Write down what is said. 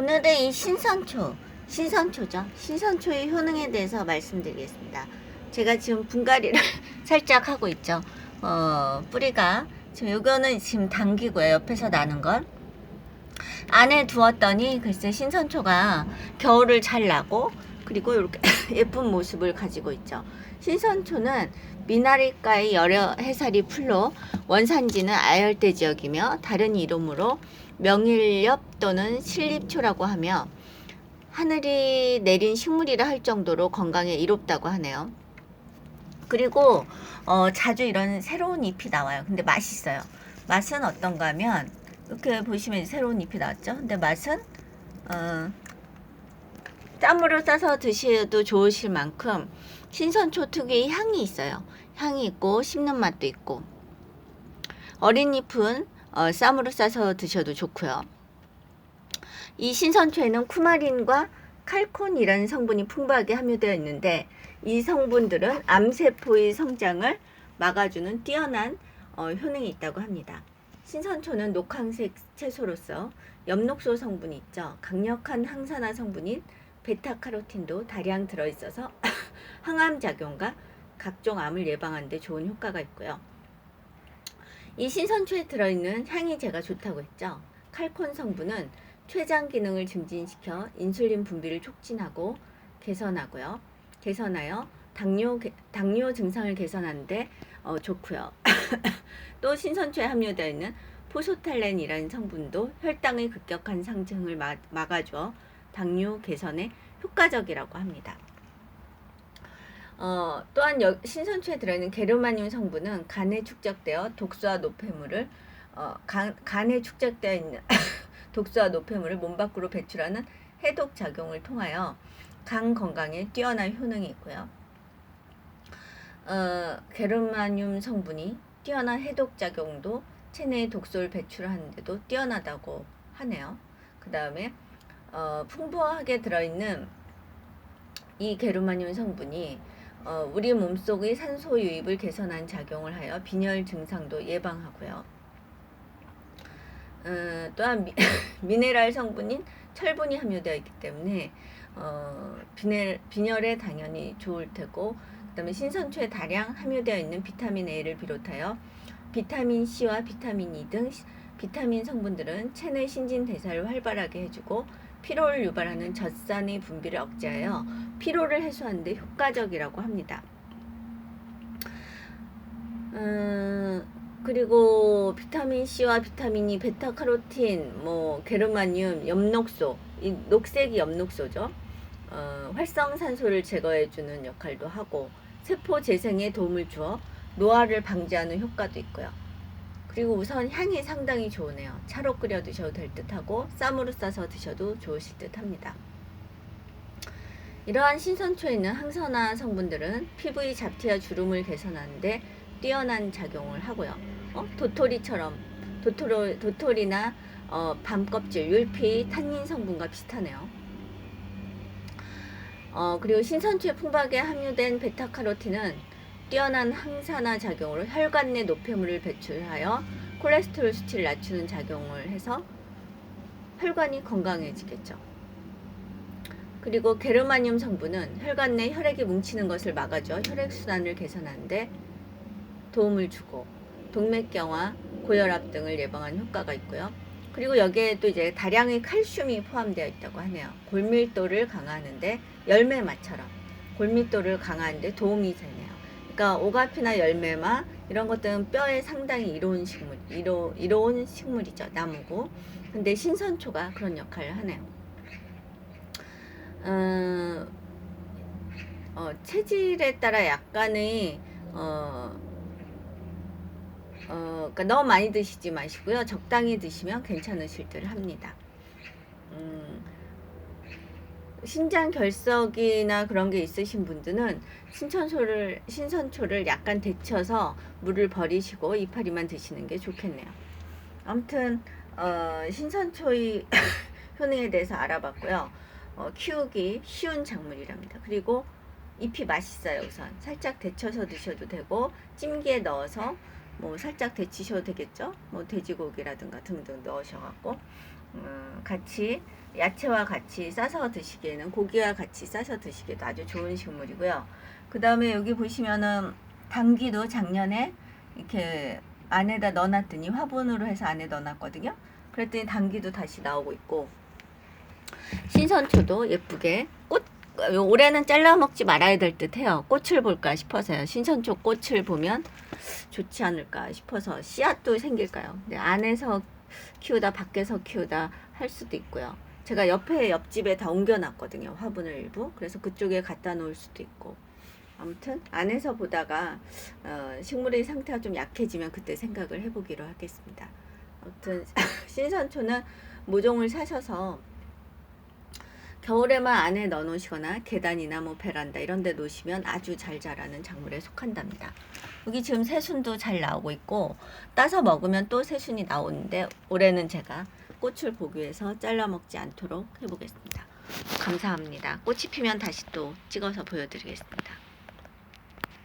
오늘은 이 신선초, 신선초죠. 신선초의 효능에 대해서 말씀드리겠습니다. 제가 지금 분갈이를 살짝 하고 있죠. 어, 뿌리가 지금 이거는 지금 당기고요. 옆에서 나는 건 안에 두었더니 글쎄 신선초가 겨울을 잘 나고 그리고 이렇게 예쁜 모습을 가지고 있죠. 신선초는 미나리과의 여러 해살이 풀로 원산지는 아열대 지역이며 다른 이름으로 명일엽 또는 실립초라고 하며 하늘이 내린 식물이라 할 정도로 건강에 이롭다고 하네요. 그리고 어, 자주 이런 새로운 잎이 나와요. 근데 맛있어요. 맛은 어떤가 하면 이렇게 보시면 새로운 잎이 나왔죠. 근데 맛은 어, 땀으로 싸서 드셔도 좋으실 만큼 신선초 특유의 향이 있어요. 향이 있고 씹는 맛도 있고 어린 잎은 어, 쌈으로 싸서 드셔도 좋고요. 이 신선초에는 쿠마린과 칼콘이라는 성분이 풍부하게 함유되어 있는데 이 성분들은 암세포의 성장을 막아주는 뛰어난 어, 효능이 있다고 합니다. 신선초는 녹황색 채소로서 엽록소 성분이 있죠. 강력한 항산화 성분인 베타카로틴도 다량 들어있어서 항암 작용과 각종 암을 예방하는 데 좋은 효과가 있고요. 이 신선초에 들어있는 향이 제가 좋다고 했죠. 칼콘 성분은 췌장 기능을 증진시켜 인슐린 분비를 촉진하고 개선하고요. 개선하여 당뇨 당뇨 증상을 개선하는데 어, 좋고요. 또 신선초에 함유되어 있는 포소탈렌이라는 성분도 혈당의 급격한 상승을 막, 막아줘 당뇨 개선에 효과적이라고 합니다. 어, 또한 여, 신선초에 들어있는 게르마늄 성분은 간에 축적되어 독소와 노폐물을 어, 간, 간에 축적되어 있는 독소와 노폐물을 몸 밖으로 배출하는 해독 작용을 통하여 간 건강에 뛰어난 효능이 있고요. 어, 게르마늄 성분이 뛰어난 해독 작용도 체내의 독소를 배출하는데도 뛰어나다고 하네요. 그 다음에 어, 풍부하게 들어있는 이 게르마늄 성분이 어, 우리 몸속의 산소 유입을 개선한 작용을 하여 빈혈 증상도 예방하고요. 어, 또한 미, 미네랄 성분인 철분이 함유되어 있기 때문에 어, 빈혈, 빈혈에 당연히 좋을 테고 그다음에 신선초에 다량 함유되어 있는 비타민 A를 비롯하여 비타민 C와 비타민 E 등 비타민 성분들은 체내 신진 대사를 활발하게 해주고 피로를 유발하는 젖산의 분비를 억제하여 피로를 해소하는 데 효과적이라고 합니다. 음, 그리고 비타민 C와 비타민 E, 베타카로틴, 뭐 게르마늄, 엽록소, 이 녹색이 엽록소죠. 어, 활성산소를 제거해주는 역할도 하고 세포 재생에 도움을 주어 노화를 방지하는 효과도 있고요. 그리고 우선 향이 상당히 좋으네요. 차로 끓여 드셔도 될 듯하고 쌈으로 싸서 드셔도 좋으실 듯합니다. 이러한 신선초에 는 항산화 성분들은 피부의 잡티와 주름을 개선하는데 뛰어난 작용을 하고요. 어? 도토리처럼 도토리, 도토리나 어, 밤껍질, 율피, 탄닌 성분과 비슷하네요. 어, 그리고 신선초에 풍부하게 함유된 베타카로틴은 뛰어난 항산화 작용으로 혈관 내 노폐물을 배출하여 콜레스테롤 수치를 낮추는 작용을 해서 혈관이 건강해지겠죠. 그리고 게르마늄 성분은 혈관 내 혈액이 뭉치는 것을 막아줘 혈액 순환을 개선하는데 도움을 주고 동맥경화, 고혈압 등을 예방하는 효과가 있고요. 그리고 여기에 또 이제 다량의 칼슘이 포함되어 있다고 하네요. 골밀도를 강화하는데 열매 맛처럼 골밀도를 강화하는데 도움이 되네요. 그러니까 오가피나 열매마 이런 것들은 뼈에 상당히 이로운 식물, 이로, 이로운 식물이죠. 나무고. 근데 신선초가 그런 역할을 하네요. 어, 어, 체질에 따라 약간의 어, 어, 그러니까 너무 많이 드시지 마시고요. 적당히 드시면 괜찮으실 듯 합니다. 음, 신장 결석이나 그런 게 있으신 분들은 신천초를 신선초를 약간 데쳐서 물을 버리시고 이파리만 드시는 게 좋겠네요. 아무튼 어, 신선초의 효능에 대해서 알아봤고요. 어, 키우기 쉬운 작물이랍니다. 그리고 잎이 맛있어요. 우선 살짝 데쳐서 드셔도 되고 찜기에 넣어서 뭐 살짝 데치셔도 되겠죠. 뭐 돼지고기라든가 등등 넣으셔갖고 음, 같이 야채와 같이 싸서 드시기에는 고기와 같이 싸서 드시기에도 아주 좋은 식물이고요. 그 다음에 여기 보시면은 당귀도 작년에 이렇게 안에다 넣어놨더니 화분으로 해서 안에 넣어놨거든요. 그랬더니 당귀도 다시 나오고 있고 신선초도 예쁘게 꽃 올해는 잘라 먹지 말아야 될 듯해요. 꽃을 볼까 싶어서요. 신선초 꽃을 보면 좋지 않을까 싶어서 씨앗도 생길까요? 안에서 키우다 밖에서 키우다 할 수도 있고요. 제가 옆에 옆집에 다 옮겨놨거든요. 화분을 일부. 그래서 그쪽에 갖다 놓을 수도 있고. 아무튼 안에서 보다가 어, 식물의 상태가 좀 약해지면 그때 생각을 해보기로 하겠습니다. 아무튼 신선초는 모종을 사셔서 겨울에만 안에 넣어놓으시거나 계단이나 뭐 베란다 이런 데 놓으시면 아주 잘 자라는 작물에 속한답니다. 여기 지금 새순도 잘 나오고 있고 따서 먹으면 또 새순이 나오는데 올해는 제가 꽃을 보기 위해서 잘라 먹지 않도록 해보겠습니다. 감사합니다. 꽃이 피면 다시 또 찍어서 보여드리겠습니다.